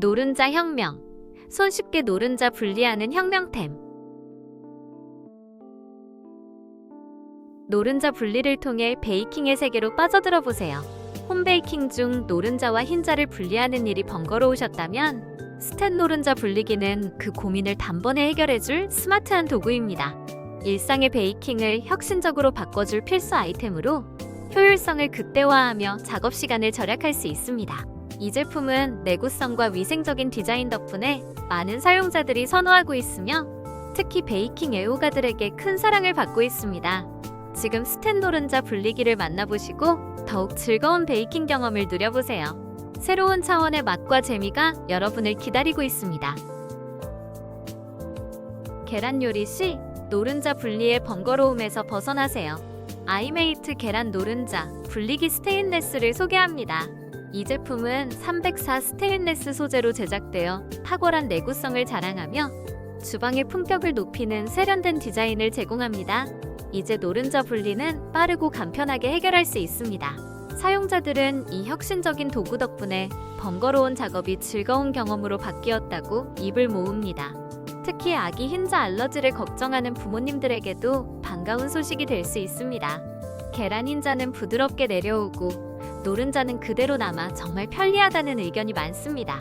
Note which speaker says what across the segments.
Speaker 1: 노른자 혁명. 손쉽게 노른자 분리하는 혁명템. 노른자 분리를 통해 베이킹의 세계로 빠져들어 보세요. 홈베이킹 중 노른자와 흰자를 분리하는 일이 번거로우셨다면 스텐 노른자 분리기는 그 고민을 단번에 해결해줄 스마트한 도구입니다. 일상의 베이킹을 혁신적으로 바꿔줄 필수 아이템으로 효율성을 극대화하며 작업 시간을 절약할 수 있습니다. 이 제품은 내구성과 위생적인 디자인 덕분에 많은 사용자들이 선호하고 있으며 특히 베이킹 애호가들에게 큰 사랑을 받고 있습니다. 지금 스텐 노른자 분리기를 만나보시고 더욱 즐거운 베이킹 경험을 누려보세요. 새로운 차원의 맛과 재미가 여러분을 기다리고 있습니다. 계란 요리 시 노른자 분리의 번거로움에서 벗어나세요. 아이메이트 계란 노른자 분리기 스테인레스를 소개합니다. 이 제품은 304 스테인레스 소재로 제작되어 탁월한 내구성을 자랑하며 주방의 품격을 높이는 세련된 디자인을 제공합니다. 이제 노른자 분리는 빠르고 간편하게 해결할 수 있습니다. 사용자들은 이 혁신적인 도구 덕분에 번거로운 작업이 즐거운 경험으로 바뀌었다고 입을 모읍니다. 특히 아기 흰자 알러지를 걱정하는 부모님들에게도 반가운 소식이 될 수 있습니다. 계란 흰자는 부드럽게 내려오고 노른자는 그대로 남아 정말 편리하다는 의견이 많습니다.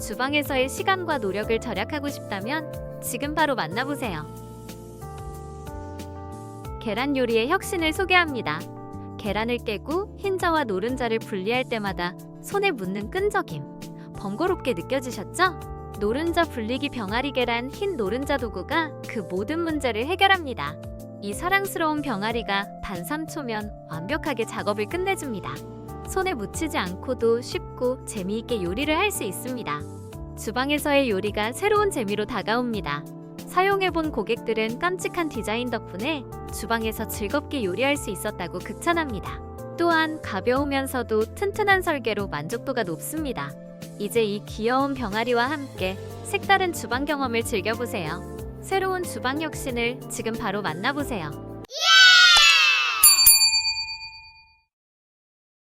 Speaker 1: 주방에서의 시간과 노력을 절약하고 싶다면 지금 바로 만나보세요. 계란 요리의 혁신을 소개합니다. 계란을 깨고 흰자와 노른자를 분리할 때마다 손에 묻는 끈적임 번거롭게 느껴지셨죠? 노른자 분리기 병아리 계란 흰 노른자 도구가 그 모든 문제를 해결합니다. 이 사랑스러운 병아리가 단 3초면 완벽하게 작업을 끝내줍니다. 손에 묻히지 않고도 쉽고 재미있게 요리를 할 수 있습니다. 주방에서의 요리가 새로운 재미로 다가옵니다. 사용해본 고객들은 깜찍한 디자인 덕분에 주방에서 즐겁게 요리할 수 있었다고 극찬합니다. 또한 가벼우면서도 튼튼한 설계로 만족도가 높습니다. 이제 이 귀여운 병아리와 함께 색다른 주방 경험을 즐겨보세요. 새로운 주방 혁신을 지금 바로 만나보세요.